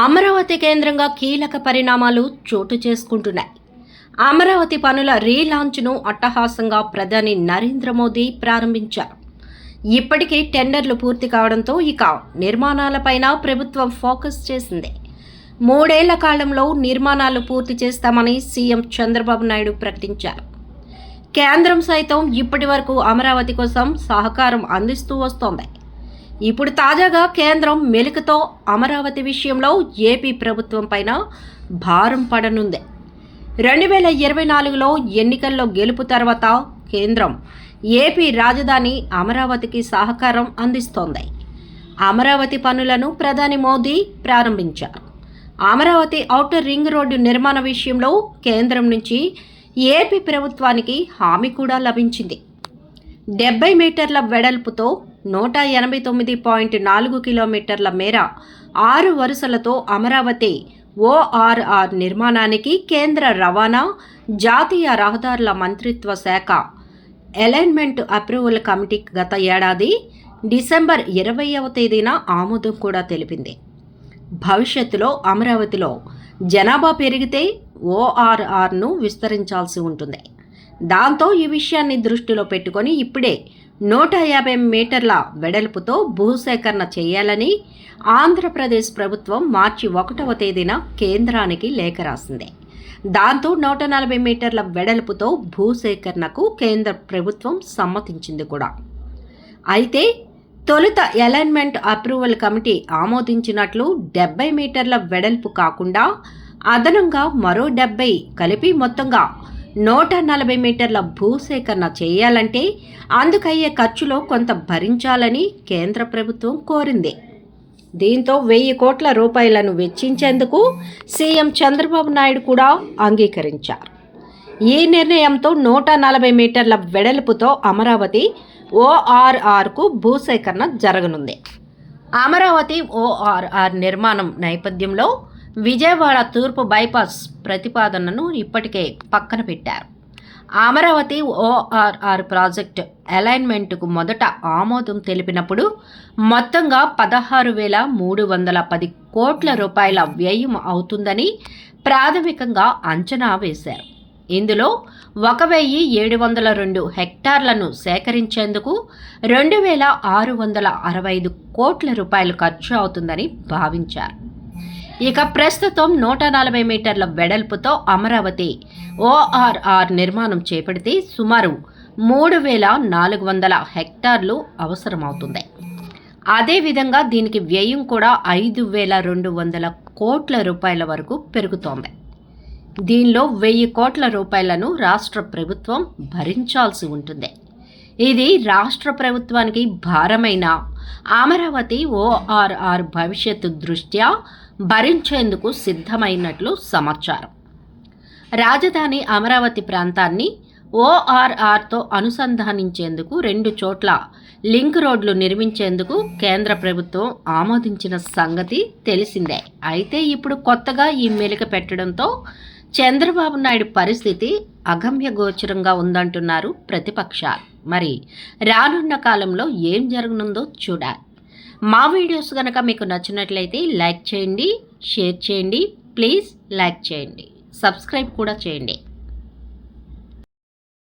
అమరావతి కేంద్రంగా కీలక పరిణామాలు చోటు చేసుకుంటున్నాయి. అమరావతి పనుల రీలాంచ్ను అట్టహాసంగా ప్రధాని నరేంద్ర మోదీ ప్రారంభించారు. ఇప్పటికే టెండర్లు పూర్తి కావడంతో ఇక నిర్మాణాలపైన ప్రభుత్వం ఫోకస్ చేసింది. మూడేళ్ళ కాలంలో నిర్మాణాలు పూర్తి చేస్తామని సీఎం చంద్రబాబు నాయుడు ప్రకటించారు. కేంద్రం సైతం ఇప్పటి వరకు అమరావతి కోసం సహకారం అందిస్తూ వస్తోంది. ఇప్పుడు తాజాగా కేంద్రం మెలికతో అమరావతి విషయంలో ఏపీ ప్రభుత్వం పైన భారం పడనుంది. రెండు వేల ఇరవై నాలుగులో ఎన్నికల్లో గెలుపు తర్వాత కేంద్రం ఏపీ రాజధాని అమరావతికి సహకారం అందిస్తోంది. అమరావతి పనులను ప్రధాని మోదీ ప్రారంభించారు. అమరావతి ఔటర్ రింగ్ రోడ్డు నిర్మాణ విషయంలో కేంద్రం నుంచి ఏపీ ప్రభుత్వానికి హామీ కూడా లభించింది. డెబ్బై మీటర్ల వెడల్పుతో నూట ఎనభై తొమ్మిది పాయింట్ నాలుగు కిలోమీటర్ల మేర ఆరు వరుసలతో అమరావతి ఓఆర్ఆర్ నిర్మాణానికి కేంద్ర రవాణా జాతీయ రహదారుల మంత్రిత్వ శాఖ అలైన్మెంట్ అప్రూవల్ కమిటీ గత ఏడాది డిసెంబర్ ఇరవైవ తేదీన ఆమోదం కూడా తెలిపింది. భవిష్యత్తులో అమరావతిలో జనాభా పెరిగితే ఓఆర్ఆర్ను విస్తరించాల్సి ఉంటుంది. దాంతో ఈ విషయాన్ని దృష్టిలో పెట్టుకొని ఇప్పుడే నూట యాభై మీటర్ల వెడల్పుతో భూసేకరణ చేయాలని ఆంధ్రప్రదేశ్ ప్రభుత్వం మార్చి ఒకటవ తేదీన కేంద్రానికి లేఖ రాసింది. దాంతో నూట నలభై మీటర్ల వెడల్పుతో భూసేకరణకు కేంద్ర ప్రభుత్వం సమ్మతించింది కూడా. అయితే తొలుత అలైన్మెంట్ అప్రూవల్ కమిటీ ఆమోదించినట్లు డెబ్బై మీటర్ల వెడల్పు కాకుండా అదనంగా మరో డెబ్బై కలిపి మొత్తంగా నూట నలభై మీటర్ల భూసేకరణ చేయాలంటే అందుకయ్యే ఖర్చులో కొంత భరించాలని కేంద్ర ప్రభుత్వం కోరింది. దీంతో వెయ్యి కోట్ల రూపాయలను వెచ్చించేందుకు సీఎం చంద్రబాబు నాయుడు కూడా అంగీకరించారు. ఈ నిర్ణయంతో నూట నలభై మీటర్ల వెడల్పుతో అమరావతి ఓఆర్ఆర్కు భూసేకరణ జరగనుంది. అమరావతి ఓఆర్ఆర్ నిర్మాణం నేపథ్యంలో విజయవాడ తూర్పు బైపాస్ ప్రతిపాదనను ఇప్పటికే పక్కన పెట్టారు. అమరావతి ఓఆర్ఆర్ ప్రాజెక్ట్ అలైన్మెంట్కు మొదట ఆమోదం తెలిపినప్పుడు మొత్తంగా పదహారు వేల మూడు వందల పది కోట్ల రూపాయల వ్యయం అవుతుందని ప్రాథమికంగా అంచనా వేశారు. ఇందులో ఒక వెయ్యి ఏడు వందల రెండు హెక్టార్లను సేకరించేందుకు రెండు వేల ఆరు వందల అరవై ఐదు కోట్ల రూపాయలు ఖర్చు అవుతుందని భావించారు. ఇక ప్రస్తుతం నూట నలభై మీటర్ల వెడల్పుతో అమరావతి ఓఆర్ఆర్ నిర్మాణం చేపడితే సుమారు మూడు వేల నాలుగు వందల హెక్టార్లు అవసరమవుతుంది. అదేవిధంగా దీనికి వ్యయం కూడా ఐదు వేల రెండు వందల కోట్ల రూపాయల వరకు పెరుగుతోంది. దీనిలో వెయ్యి కోట్ల రూపాయలను రాష్ట్ర ప్రభుత్వం భరించాల్సి ఉంటుంది. ఇది రాష్ట్ర ప్రభుత్వానికి భారమైన అమరావతి ఓఆర్ఆర్ భవిష్యత్తు దృష్ట్యా భరించేందుకు సిద్ధమైనట్లు సమాచారం. రాజధాని అమరావతి ప్రాంతాన్ని ఓఆర్ఆర్తో అనుసంధానించేందుకు రెండు చోట్ల లింక్ రోడ్లు నిర్మించేందుకు కేంద్ర ప్రభుత్వం ఆమోదించిన సంగతి తెలిసిందే. అయితే ఇప్పుడు కొత్తగా ఈ మెలిక పెట్టడంతో చంద్రబాబు నాయుడు పరిస్థితి అగమ్య గోచరంగా ఉందంటున్నారు ప్రతిపక్షాలు. మరి రానున్న కాలంలో ఏం జరగనుందో చూడాలి. మా వీడియోస్ కనుక మీకు నచ్చినట్లయితే లైక్ చేయండి షేర్ చేయండి ప్లీజ్ లైక్ చేయండి సబ్స్క్రైబ్ కూడా చేయండి.